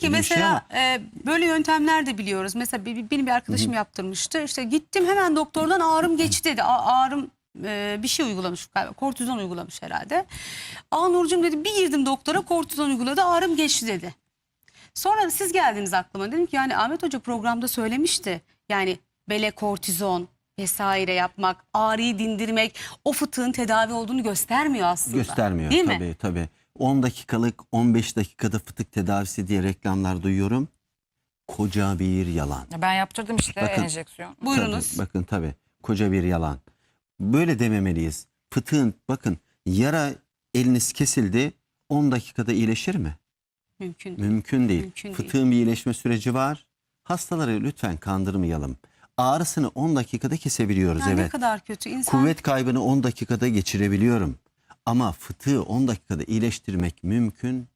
Peki mesela e, böyle yöntemler de biliyoruz. Mesela bir- bir- benim bir arkadaşım yaptırmıştı. İşte gittim hemen doktordan ağrım geçti dedi. A- ağrım e, bir şey uygulamış galiba. Kortizon uygulamış herhalde. Aa Nurcum dedi bir girdim doktora kortizon uyguladı ağrım geçti dedi. Sonra siz geldiniz aklıma. Dedim ki yani Ahmet Hoca programda söylemişti. Yani bele kortizon vesaire yapmak, ağrıyı dindirmek o fıtığın tedavi olduğunu göstermiyor aslında. Göstermiyor Değil tabii mi? tabii. 10 dakikalık 15 dakikada fıtık tedavisi diye reklamlar duyuyorum. Koca bir yalan. Ya Ben yaptırdım işte Bakın. enjeksiyon. Buyurunuz. Tabii, bakın tabii koca bir yalan. Böyle dememeliyiz. Fıtığın bakın yara eliniz kesildi 10 dakikada iyileşir mi? Mümkün değil. Mümkün değil. Mümkün değil. Fıtığın bir iyileşme süreci var. Hastaları lütfen kandırmayalım. Ağrısını 10 dakikada kesebiliyoruz Ya Ne evet. kadar kötü. İnsan Kuvvet kaybını 10 dakikada geçirebiliyorum. Ama fıtığı 10 dakikada iyileştirmek mümkün